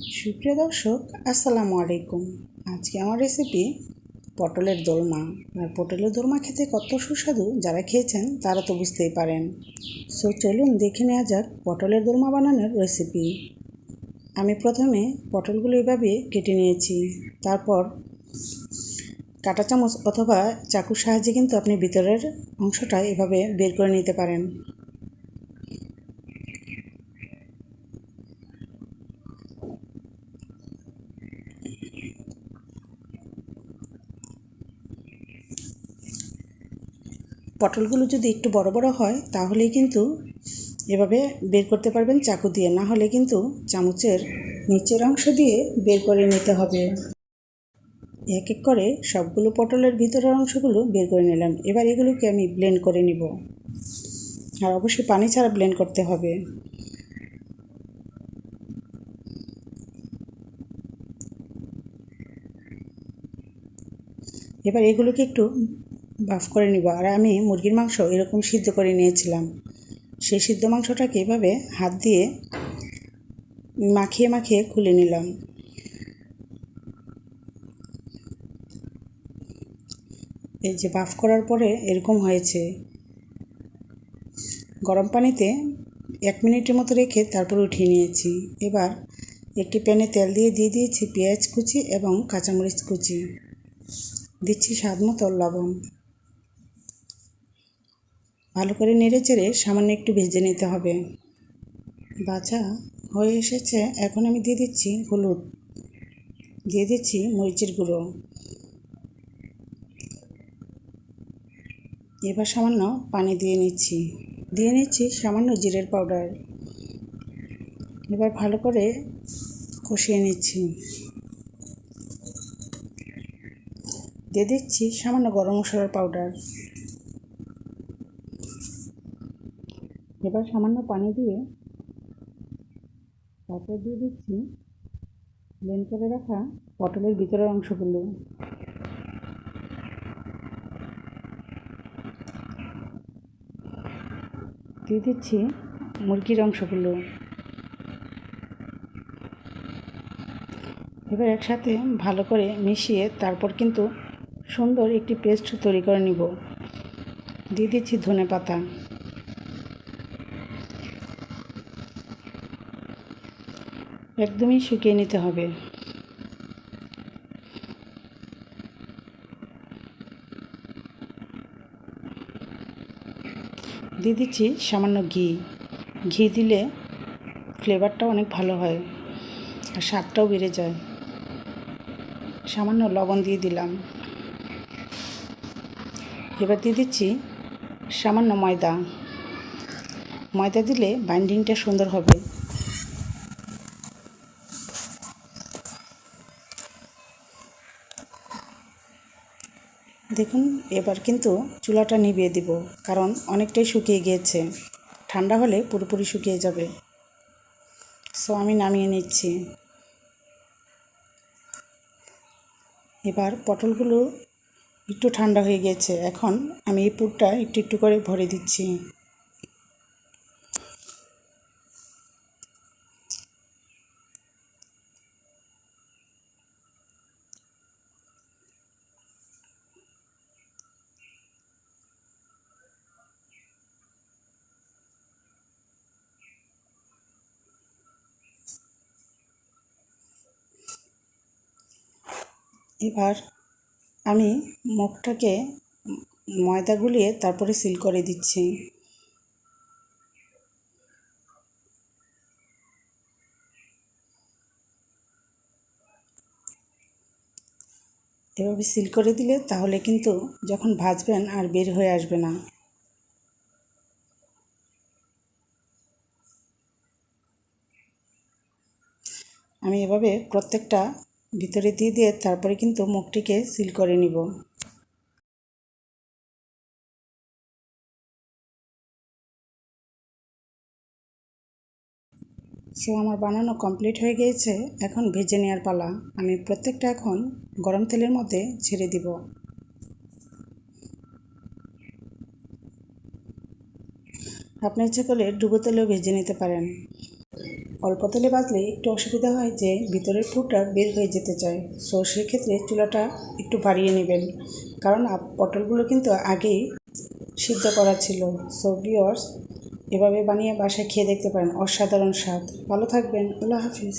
সুপ্রিয় দর্শক, আসসালামু আলাইকুম। আজকে আমার রেসিপি পটলের দোলমা। আর পটলের দোলমা খেতে কত সুস্বাদু যারা খেয়েছেন, তারা তো বুঝতেই পারেন। সো চলুন দেখে নেওয়া যাক পটলের দোলমা বানানোর রেসিপি আমি প্রথমে পটলগুলো এভাবে কেটে নিয়েছি। তারপর কাঁটা চামচ অথবা চাকুর সাহায্যে কিন্তু আপনি ভিতরের অংশটা এভাবে বের করে নিতে পারেন। পটলগুলো যদি একটু বড় বড় হয়, তাহলেই কিন্তু এভাবে বের করতে পারবেন চাকু দিয়ে। না হলে কিন্তু চামচের নিচের অংশ দিয়ে বের করে নিতে হবে। এক এক করে সবগুলো পটলের ভিতরের অংশগুলো বের করে নিলাম। এবার এগুলোকে আমি ব্লেন্ড করে নিব। আর অবশ্যই পানি ছাড়া ব্লেন্ড করতে হবে। এবার এগুলোকে একটু বাফ করে নিব। আর আমি মুরগির মাংস এরকম সিদ্ধ করে নিয়েছিলাম। সেই সিদ্ধ মাংসটাকে এভাবে হাত দিয়ে মাখিয়ে মাখিয়ে খুলে নিলাম। এই যে বাফ করার পরে এরকম হয়েছে। গরম পানিতে এক মিনিটের মতো রেখে তারপর উঠিয়ে নিয়েছি। এবার একটি প্যানে তেল দিয়ে দিয়ে দিয়েছি পেঁয়াজ কুচি এবং কাঁচামরিচ কুচি। দিচ্ছি স্বাদ মতো লবণ। ভালো করে নেড়ে চেড়ে সামান্য একটু ভেজে নিতে হবে। বাছা, হয়ে এসেছে। এখন আমি দিয়ে দিচ্ছি হলুদ। দিয়ে দিচ্ছি মরিচের গুঁড়ো। এবার সামান্য পানি দিয়ে নিচ্ছি। দিয়ে নিচ্ছি সামান্য জিরের পাউডার। এবার ভালো করে কষিয়ে নিচ্ছি। দিয়ে দিচ্ছি সামান্য গরম মশলার পাউডার। এবার সামান্য পানি দিয়ে তারপর দিয়ে দিচ্ছি ব্লেন্ড করে রাখা পটলের ভিতরের অংশগুলো। দিয়ে দিচ্ছি মুরগির অংশগুলো। এবার একসাথে ভালো করে মিশিয়ে তারপর কিন্তু সুন্দর একটি পেস্ট তৈরি করে নিব। দিয়ে দিচ্ছি ধনে পাতা একদমই শুকিয়ে নিতে হবে। দিয়ে দিচ্ছি সামান্য ঘি। ঘি দিলে ফ্লেভারটা অনেক ভালো হয় আর স্বাদটাও বেড়ে যায়। সামান্য লবণ দিয়ে দিলাম। এবার দিয়ে দিচ্ছি সামান্য ময়দা। ময়দা দিলে বাইন্ডিংটা সুন্দর হবে। দেখুন, এবার কিন্তু চুলাটা নিভিয়ে দিব, কারণ অনেকটাই শুকিয়ে গিয়েছে। ঠান্ডা হলে পুরোপুরি শুকিয়ে যাবে। সো আমি নামিয়ে নিচ্ছি। এবার পটলগুলো একটু ঠান্ডা হয়ে গেছে এখন আমি এই পুরটা একটু একটু করে ভরে দিচ্ছি। এবার আমি মুখটাকে ময়দা গুলিয়ে তারপরে সিল করে দিচ্ছি। এভাবে সিল করে দিলে তাহলে কিন্তু যখন ভাজবেন আর বের হয়ে আসবে না। আমি এভাবে প্রত্যেকটা ভিতরে দিয়ে দিয়ে তারপরে কিন্তু মুখটিকে সিল করে নিব। সো আমার বানানো কমপ্লিট হয়ে গিয়েছে, এখন ভেজে নেওয়ার পালা। আমি প্রত্যেকটা এখন গরম তেলের মধ্যে ছেড়ে দিব। আপনি ইচ্ছে করলে ডুবো তেলেও ভেজে নিতে পারেন। অল্প তেলে বাজলে একটু অসুবিধা হয় যে ভিতরের পুরটা বের হয়ে যেতে চায়। সো সেক্ষেত্রে চুলাটা একটু বাড়িয়ে নেবেন। কারণ পটলগুলো কিন্তু আগেই সিদ্ধ করা ছিল। সো ভিওর্স এভাবে বানিয়ে বাসায় খেয়ে দেখতে পারেন। অসাধারণ স্বাদ। ভালো থাকবেন। আল্লাহ হাফিজ।